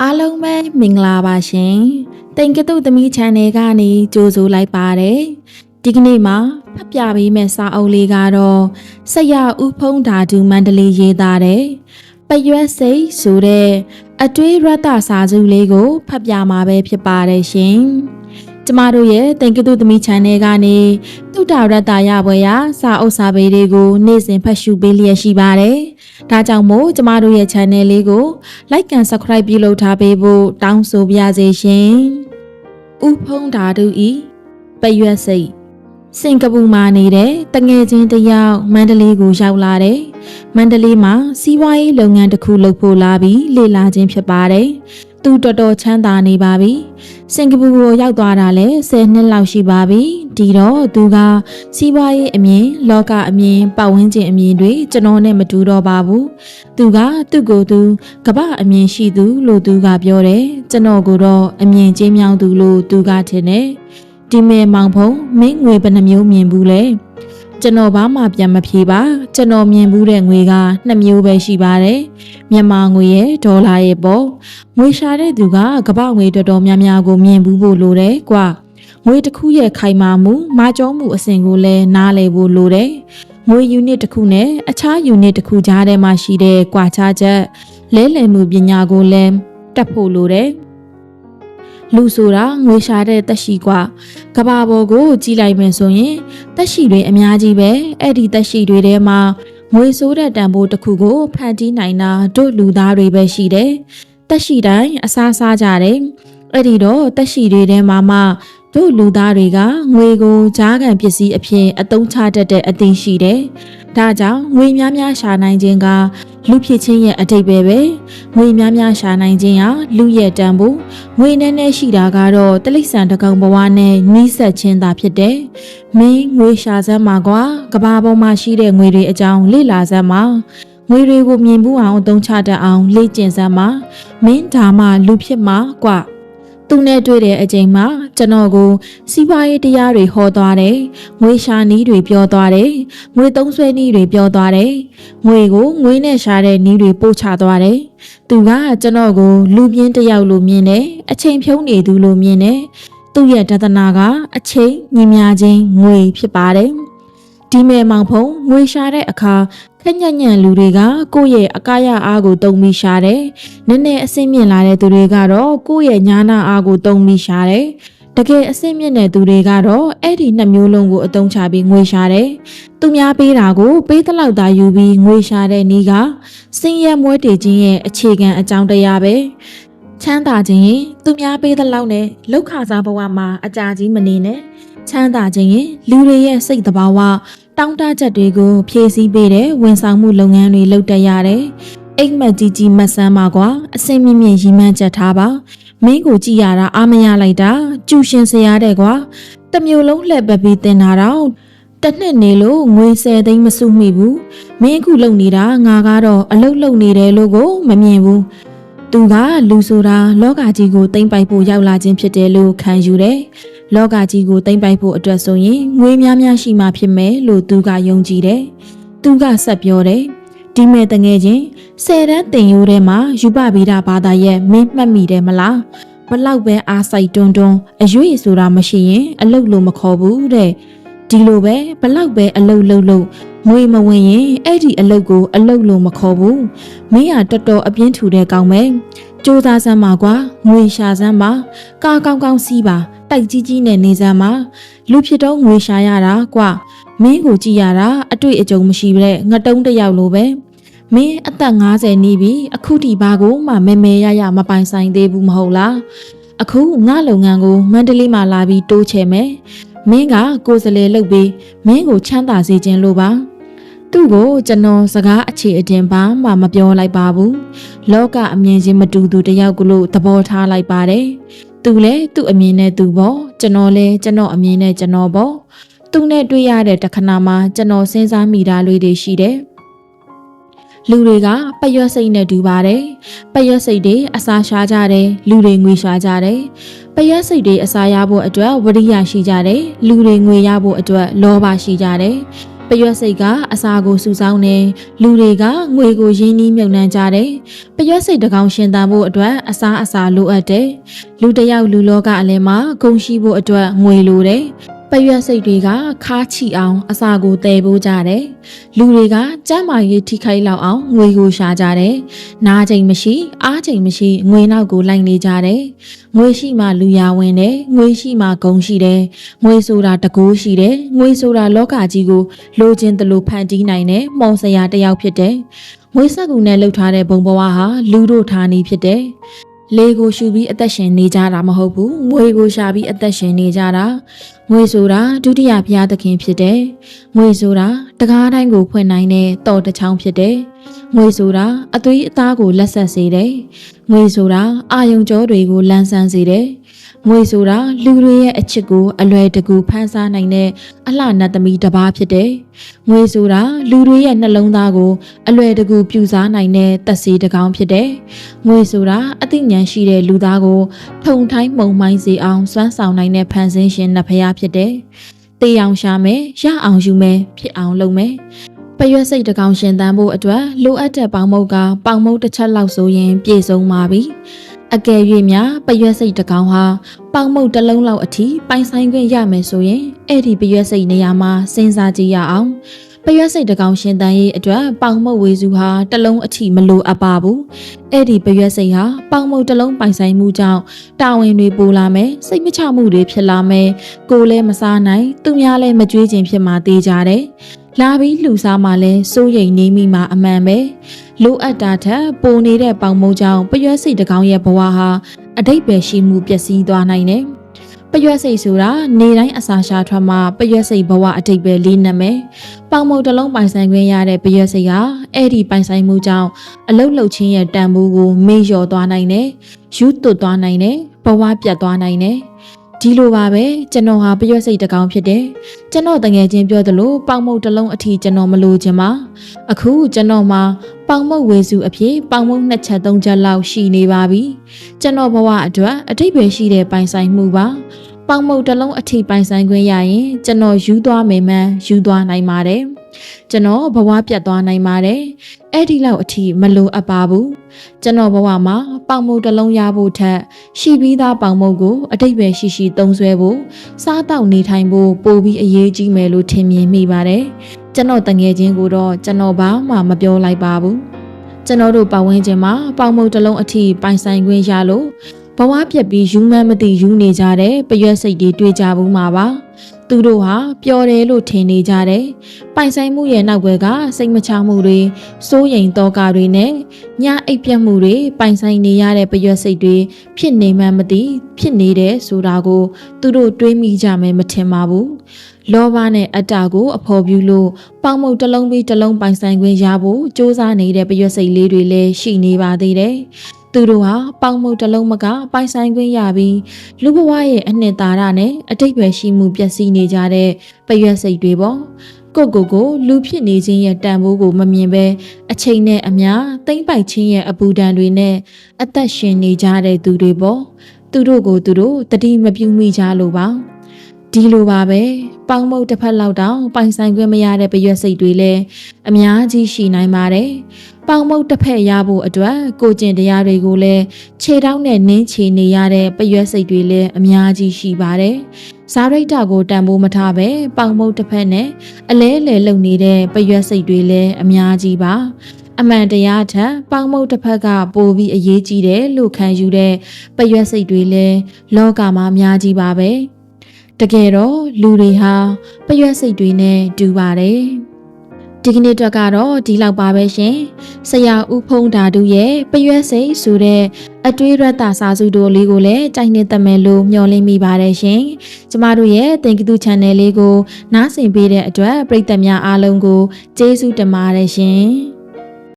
အားလုံးပဲမင်္ဂလာပါရှင်။တိန်ကတုသမီး channel ကနေကြိုဆိုလိုက်ပါတယ်။ဒီကနေ့မှာဖတ်ပြပေးမယ့်စာအုပ်လေးကတော့ဆက်ရဥဖုံးဓာတုမန္တလေးရေးသားတဲ့ပရွက်စိတ်ဆိုတဲ့အတွေးရတ္တစာစုလေးကိုဖတ်ပြမှာပဲဖြစ်ပါတယ်ရှင်။ကျမတို့ရဲ့တင်ကတုသမီး channel ကနေတုဒ္ဒရတ္တရပွဲရစာအုပ်စာပေတွေကို နေ့စဉ်ဖတ်ရှုပေးလျက်ရှိပါတယ်။ ဒါကြောင့်မို့ကျမတို့ရဲ့ channel လေးကို like and subscribe ပြုလုပ်ထားပေးဖို့တောင်းဆိုပါရစေရှင်။ဥဖုံးဓာတုဤပရွက်စိတ်စင်ကာပူမှာနေတဲ့တငယ်ချင်းတစ်ယောက်မန္တလေးကိုရောက်လာတယ်။မန္တလေးမှာစီးပွားရေးလုပ်ငန်းတစ်ခုလုပ်ဖို့လာပြီးလေ့လာခြင်းဖြစ်ပါတယ်။ သူတော်တော်ချမ်းသာနေပါပြီ။စင်ကာပူကိုရောက်သွားတာလည်း10နှစ်လောက်ရှိပါပြီ။ဒီတော့သူကစီးပွားရေးအမြင်လောကအမြင်ပတ်ဝန်းကျင်အမြင်တွေကျွန်တော်နဲ့မတူတော့ပါဘူး။သူကသူ့ကိုယ်သူကပအမြင်ရှိသူလို့သူကပြောတယ်။ကျွန်တော်ကတော့အမြင်ကျင်းမြောင်းသူလို့သူကထင်တယ်။ဒီမဲမောင်ဖုံမင်းငွေဘယ်နှမျိုးမြင်ဘူးလဲ။ ကျွန်တော်ဘာမှပြန်မဖြေပါကျွန်တော်မြင်ဘူးတဲ့ငွေကနှစ်မျိုးပဲရှိပါတယ်မြန်မာငွေရဲ့ဒေါ်လာရဲ့ပေါ့ငွေရှာတဲ့သူကကပ္ပငွေတော်တော်များများကိုမြင်ဘူးဖို့လိုတယ်ကွာငွေတစ်ခုရဲ့ခိုင်မာမှုမာကျောမှုအစဉ်ကိုလည်းနားလည်ဖို့လိုတယ်ငွေယူနစ်တစ်ခုနဲ့အခြားယူနစ်တစ်ခုကြားထဲမှာရှိတဲ့ကွာခြားချက်လဲလှယ်မှုပညာကိုလည်းတက်ဖို့လိုတယ် လူဆိုတာငွေရှာတဲ့တက်ရှိကွာကဘာပေါ်ကိုကြည့်လိုက်မယ်ဆိုရင်တက်ရှိတွေအများကြီးပဲအဲ့ဒီတက်ရှိတွေထဲမှာငွေဆိုးတဲ့တန်ဖိုးတစ်ခုကိုဖန်တီးနိုင်တာတို့လူသားတွေပဲရှိတယ်တက်ရှိတိုင်းအစားစားကြတယ်အဲ့ဒီတော့တက်ရှိတွေထဲမှာမှ တို့လူသားတွေကငွေကိုကြားခံပစ္စည်းအဖြစ်အသုံးချတတ်တဲ့အသိရှိတယ်။ဒါကြောင့်ငွေများများရှာနိုင်ခြင်းကလူဖြစ်ခြင်းရဲ့အတိတ်ပဲပဲ။ငွေများများရှာနိုင်ခြင်းဟာလူရဲ့တန်ဖို့ငွေနဲ့နဲ့ရှိတာကတော့တလိษံတကောင်ဘဝနဲ့နှီးဆက်ခြင်းသာဖြစ်တယ်။မင်းငွေရှာစမ်းမှာကွာကဘာပေါ်မှာရှိတဲ့ငွေတွေအကြောင်းလေ့လာစမ်းမှာငွေတွေကိုမြင်မှုအောင်အသုံးချတတ်အောင်လေ့ကျင့်စမ်းမှာမင်းဒါမှလူဖြစ်မှာကွာ။ သူနဲ့တွေ့တဲ့အချိန်မှာကျွန်တော်ကိုစီးပွားရေးတရားတွေဟောသွားတယ်။ငွေရှာနည်းတွေပြောသွားတယ်။ငွေသုံးဆွဲနည်းတွေပြောသွားတယ်။ငွေကိုငွေနဲ့ရှာတဲ့နည်းတွေပို့ချသွားတယ်။သူကကျွန်တော်ကိုလူပြင်းတစ်ယောက်လိုမြင်တယ်။အချိန်ဖြုံးနေသူလိုမြင်တယ်။သူ့ရဲ့တသနာကအချိန်ညီမြချင်းငွေဖြစ်ပါတယ်။ ဒီမဲမောင်ဖုံငွေရှာတဲ့အခါခက်ညံ့ညံ့လူတွေကကိုယ့်ရဲ့အကားရအားကိုတုံပြီးရှာတယ်။နည်းနည်းအဆင့်မြင့်လာတဲ့သူတွေကတော့ကိုယ့်ရဲ့ညာနာအားကိုတုံပြီးရှာတယ်။တကယ်အဆင့်မြင့်တဲ့သူတွေကတော့အဲ့ဒီနှစ်မျိုးလုံးကိုအသုံးချပြီးငွေရှာတယ်။သူများပေးတာကိုပေးသလောက်သာယူပြီးငွေရှာတဲ့နည်းကစင်ရဲမွဲတေခြင်းရဲ့အခြေခံအကြောင်းတရားပဲ။ချမ်းသာခြင်းရင်သူများပေးသလောက်နဲ့လောက်ခစားဘဝမှာအကြာကြီးမနေနဲ့ချမ်းသာခြင်းရင်လူတွေရဲ့စိတ်တဘာဝ တောင်းတချက်တွေကိုဖြည့်ဆည်းပေးတဲ့ဝန်ဆောင်မှုလုပ်ငန်းတွေလုပ်တတ်ရတယ်။အိမ်မက်ကြီးကြီးမဆန်းပါကွာအစင်မြင့်မြင့်ရီမှန်းချက်ထားပါမင်းကိုကြည့်ရတာအားမရလိုက်တာကျူရှင်စရာတဲ့ကွာတမျိုးလုံးလှည့်ပတ်ပြီးတင်တာတော့တနှစ်နေလို့ငွေ၁၀သိန်းမစုမိဘူးမင်းအခုလုံနေတာငါကတော့အလုတ်လုံနေတယ်လို့ကိုမမြင်ဘူးသူကလူဆိုတာလောကကြီးကိုတိမ့်ပိုက်ဖို့ရောက်လာခြင်းဖြစ်တယ်လို့ခံယူတယ် လောကကြီးကိုတိမ့်ပိုက်ဖို့အတွက်ဆိုရင်ငွေများများရှိမှဖြစ်မယ်လို့သူကယုံကြည်တယ်။သူကဆက်ပြောတယ်။ဒီမဲ့တငယ်ချင်းဆယ်တန်းတင်ရိုးထဲမှာယူပဗီဒဘာသာရဲ့မင်းမှတ်မိတယ်မလား။ဘလောက်ပဲအားစိုက်တွန်းတွန်းအရွေ့ဆိုတာမရှိရင်အလုတ်လို့မခေါ်ဘူးတဲ့။ဒီလိုပဲဘလောက်ပဲအလုတ်လုတ်လို့ ငွေမဝင်ရင်အဲ့ဒီအလုတ်ကိုအလုတ်လို့မခေါ်ဘူး။မင်းဟာတော်တော်အပြင်းထူတဲ့ကောင်ပဲ။စူးစမ်းစမ်းပါကွာငွေရှာစမ်းပါကာကောင်းကောင်းစီးပါတိုက်ကြီးကြီးနဲ့နေစမ်းမှာလူဖြစ်တော့ငွေရှာရတာကွမင်းကိုကြည့်ရတာအတွေ့အကြုံမရှိပဲငတုံးတယောက်လိုပဲမင်းအသက်50နီးပြီအခုထိဘာကိုမှမဲမဲရရမပိုင်ဆိုင်သေးဘူးမဟုတ်လားအခုငါလုပ်ငန်းကိုမန္တလေးမှာလာပြီးတိုးချဲ့မယ်မင်းကကိုယ်စလဲလုပ်ပြီးမင်းကိုချမ်းသာစေခြင်းလိုပါ သူ့ကိုကျွန်တော်စကားအခြေအတင်ပါမှမပြောလိုက်ပါဘူးလောကအမြင်ချင်းမတူသူတယောက်ကလို့သဘောထားလိုက်ပါတယ်သူလည်းသူ့အမြင်နဲ့သူပေါ့ကျွန်တော်လည်းကျွန်တော်အမြင်နဲ့ကျွန်တော်ပေါ့သူနဲ့တွေ့ရတဲ့တခဏမှာကျွန်တော်စဉ်းစားမိတာလေးတွေရှိတယ်လူတွေကပရွက်စိတ်နဲ့တူပါတယ်ပရွက်စိတ်တွေအစာရှားကြတယ်လူတွေငွေရှားကြတယ်ပရွက်စိတ်တွေအစာရဖို့အတွက်ဝရိယရှိကြတယ်လူတွေငွေရဖို့အတွက်လောဘရှိကြတယ် ပရွက်စိတ်ကအစာကိုစုဆောင်းနေလူတွေကငွေကိုရင်းနှီးမြုပ်နှံကြတယ်ပရွက်စိတ်တစ်ကောင်ရှင်သန်ဖို့အတွက်အစာအစာလိုအပ်တယ်လူတစ်ယောက်လူလောကအလယ်မှာဂုံရှိဖို့အတွက်ငွေလိုတယ် ပရွက်စိတ်တွေကခါချီအောင် အစာကိုတည်ဖို့ကြတယ်လူတွေကကြမ်းမာရေးထိခိုက်လောက်အောင်ငွေကိုရှာကြတယ်နားချိန်မရှိအားချိန်မရှိငွေနောက်ကိုလိုက်နေကြတယ်ငွေရှိမှလူရဝင်တယ်ငွေရှိမှဂုံရှိတယ်ငွေဆိုတာတကိုးရှိတယ်ငွေဆိုတာလောကကြီးကိုလိုချင်တယ်လို့ဖန်တီးနိုင်တဲ့မော်စရာတစ်ယောက်ဖြစ်တယ်ငွေဆက်ကူနဲ့လှုပ်ထားတဲ့ဘုံဘဝဟာလူတို့ဌာနီဖြစ်တယ် လေကိုရှူပြီးအသက်ရှင်နေကြတာမဟုတ်ဘူးငွေကိုရှာပြီးအသက်ရှင်နေကြတာငွေဆိုတာဒုတိယဘုရားသခင်ဖြစ်တယ်ငွေဆိုတာတကားတိုင်းကိုဖွင့်နိုင်တဲ့တော်တစ်ချောင်းဖြစ်တယ်ငွေဆိုတာအသွေးအသားကိုလက်ဆက်စေတယ်ငွေဆိုတာအာယုံကြောတွေကိုလန်းဆန်းစေတယ် ငွေဆိုတာလူတွေရဲ့အချစ်ကိုအလွယ်တကူဖန်ဆားနိုင်တဲ့အလှနတ်သမီးတစ်ပါးဖြစ်တယ်။ငွေဆိုတာလူတွေရဲ့နှလုံးသားကိုအလွယ်တကူပြူစားနိုင်တဲ့သက်စေတစ်ကောင်ဖြစ်တယ်။ငွေဆိုတာအသိဉာဏ်ရှိတဲ့လူသားကိုထုံထိုင်းမှုံမိုင်းစေအောင်စွမ်းဆောင်နိုင်တဲ့ဖန်ဆင်းရှင်နှစ်ဖျားဖြစ်တယ်။တေးအောင်ရှာမယ်ရအောင်ယူမယ်ဖြစ်အောင်လုပ်မယ်။ပရွက်စိတ်တစ်ကောင်ရှင်သန်ဖို့အတွက်လိုအပ်တဲ့ပေါင်မုတ်ကပေါင်မုတ်တစ်ချက်လောက်ဆိုရင်ပြည့်စုံပါပြီ။ အကယ်၍များပရွက်စိတ်တစ်ကောင်ဟာပေါင်မုတ်တစ်လုံးလောက်အထိပိုင်ဆိုင်ခွင့်ရမယ်ဆိုရင်အဲ့ဒီပရွက်စိတ်နေရာမှာစဉ်းစားကြည့်ရအောင်ပရွက်စိတ်တစ်ကောင်ရှင်တန်ရေးအတွက်ပေါင်မုတ်ဝေစုဟာတစ်လုံးအထိမလိုအပ်ပါဘူးအဲ့ဒီပရွက်စိတ်ဟာပေါင်မုတ်တစ်လုံးပိုင်ဆိုင်မှုကြောင့်တာဝန်တွေပိုလာမယ်စိတ်မချမှုတွေဖြစ်လာမယ်ကိုယ်လည်းမစားနိုင်သူများလည်းမကြွေးခြင်းဖြစ်မှသေးကြတယ် လာပြီးလှူစားမှလည်းစိုးရိမ်နေမိမှအမှန်ပဲလိုအပ်တာထက်ပိုနေတဲ့ပေါင်မုံကြောင့်ပရွက်စိတ်တကောင်ရဲ့ဘဝဟာအတိတ်ပဲရှိမှုပျက်စီးသွားနိုင်တယ်ပရွက်စိတ်ဆိုတာနေတိုင်းအစာရှာထွက်မှပရွက်စိတ်ဘဝအတိတ်ပဲလေးနက်မယ်။ပေါင်မုံတစ်လုံးပိုင်ဆိုင်ခွင့်ရတဲ့ပရွက်စိတ်ဟာအဲ့ဒီပိုင်ဆိုင်မှုကြောင့်အလုတ်လုတ်ချင်းရဲ့တန်ဖိုးကိုမေ့လျော်သွားနိုင်တယ်။ယူသွတ်သွားနိုင်တယ်။ဘဝပြတ်သွားနိုင်တယ်။ ဒီလိုပါပဲကျွန်တော်ဟာပရွက်စိတ်တကောင်ဖြစ်တယ်ကျွန်တော်တငယ်ချင်းပြောသလိုပေါင်မုတ်တစ်လုံးအထီကျွန်တော်မလိုချင်ပါအခုကျွန်တော်မှာပေါင်မုတ်ဝေစုအဖြစ်ပေါင်မုတ်နှစ်ချက်သုံးချက်လောက်ရှိနေပါပြီကျွန်တော်ဘဝအတွက်အထိပ္ပယ်ရှိတဲ့ပိုင်ဆိုင်မှုပါပေါင်မုတ်တစ်လုံးအထီပိုင်ဆိုင်ခွင့်ရရင်ကျွန်တော်ယူသွားမယ်မှန်းယူသွားနိုင်ပါတယ် ကျွန်တော်ဘဝပြတ်သွားနိုင်ပါတယ်အဲ့ဒီလောက်အထိမလိုအပ်ပါဘူးကျွန်တော်ဘဝမှာပေါင်မုတ်တစ်လုံးရဖို့ထက်ရှိပြီးသားပေါင်မုတ်ကိုအတိတ်ပဲရှိရှိသုံးဆွဲဖို့စားတောက်နေထိုင်ဖို့ပိုပြီးအရေးကြီးမယ်လို့ထင်မြင်မိပါတယ်ကျွန်တော်တငယ်ချင်းကိုတော့ကျွန်တော်ဘာမှမပြောလိုက်ပါဘူးကျွန်တော်တို့ပတ်ဝန်းကျင်မှာပေါင်မုတ်တစ်လုံးအထိပိုင်ဆိုင်ခွင့်ရလို့ဘဝပြက်ပြီးယူမှန်းမသိယူနေကြတဲ့ပရွက်စိတ်တွေတွေ့ကြဘူးမှာပါ သူတို့ဟာပျော်တယ်လို့ထင်နေကြတယ်ပိုင်ဆိုင်မှုရဲ့နောက်ွယ်ကစိတ်မချမှုတွေစိုးရိမ်တော့ကတွေနဲ့ညအိပ်ပြတ်မှုတွေပိုင်ဆိုင်နေရတဲ့ပရွက်စိတ်တွေဖြစ်နေမှမသိဖြစ်နေတယ်ဆိုတာကို သူတို့တွေးမိကြမယ်မထင်ပါဘူး လောဘနဲ့အတ္တကိုအဖော်ပြလို့ပေါင်မုတ်တစ်လုံးပြီးတစ်လုံးပိုင်ဆိုင်ခွင့်ရဖို့စ조사နေတဲ့ပရွက်စိတ်လေးတွေလည်းရှိနေပါသေးတယ်သူတို့ဟာပေါင်မုတ်တစ်လုံးမကပိုင်ဆိုင်ခွင့်ရပြီးလူဘဝရဲ့အနှစ်သာရနဲ့အတိတ်ပဲရှိမှုပျက်စီးနေကြတဲ့ပရွက်စိတ်တွေပေါ့ကိုကိုကိုလူဖြစ်နေခြင်းရဲ့တန်ဖိုးကိုမမြင်ပဲအချိန်နဲ့အမျှတိမ့်ပိုက်ခြင်းရဲ့အပူဒဏ်တွေနဲ့အသက်ရှင်နေကြတဲ့သူတွေပေါ့သူတို့ကိုသူတို့တတိမပြုမိကြလို့ပါ ဒီလိုပါပဲပေါင်မုတ်တစ်ဖက်လောက်တောင်ပိုင်ဆိုင်ခွင့်မရတဲ့ပရွက်စိတ်တွေလည်းအများကြီးရှိနိုင်ပါတယ်ပေါင်မုတ်တစ်ဖက်ရဖို့အတွက်ကိုကျင်တရားတွေကိုလည်းခြေထောက်နဲ့နင်းချနေရတဲ့ပရွက်စိတ်တွေလည်းအများကြီးရှိပါတယ်ဇာရိတ်တာကိုတန်ဖိုးမထားပဲပေါင်မုတ်တစ်ဖက်နဲ့အလဲလဲလုံနေတဲ့ပရွက်စိတ်တွေလည်းအများကြီးပါအမှန်တရားထက်ပေါင်မုတ်တစ်ဖက်ကပိုပြီးအရေးကြီးတယ်လို့ခံယူတဲ့ပရွက်စိတ်တွေလည်းလောကမှာအများကြီးပါပဲ တကယ်တော့လူတွေဟာပရွက်စိတ်တွေနဲ့တူပါတယ်ဒီကနေ့တော့ကတော့ဒီလောက်ပါပဲရှင်ဆရာဦးဖုံးဓာတုရဲ့ပရွက်စိတ်ဆိုတဲ့အတွေးရတစာစုတို့လေးကိုလည်းကြိုက်နေတမယ်လို့မျှော်လင့်မိပါတယ်ရှင်ကျမတို့ရဲ့တင်ကတူ channel လေးကိုနားဆင်ပေးတဲ့အတွက်ပရိသတ်များအားလုံးကိုကျေးဇူးတင်ပါတယ်ရှင်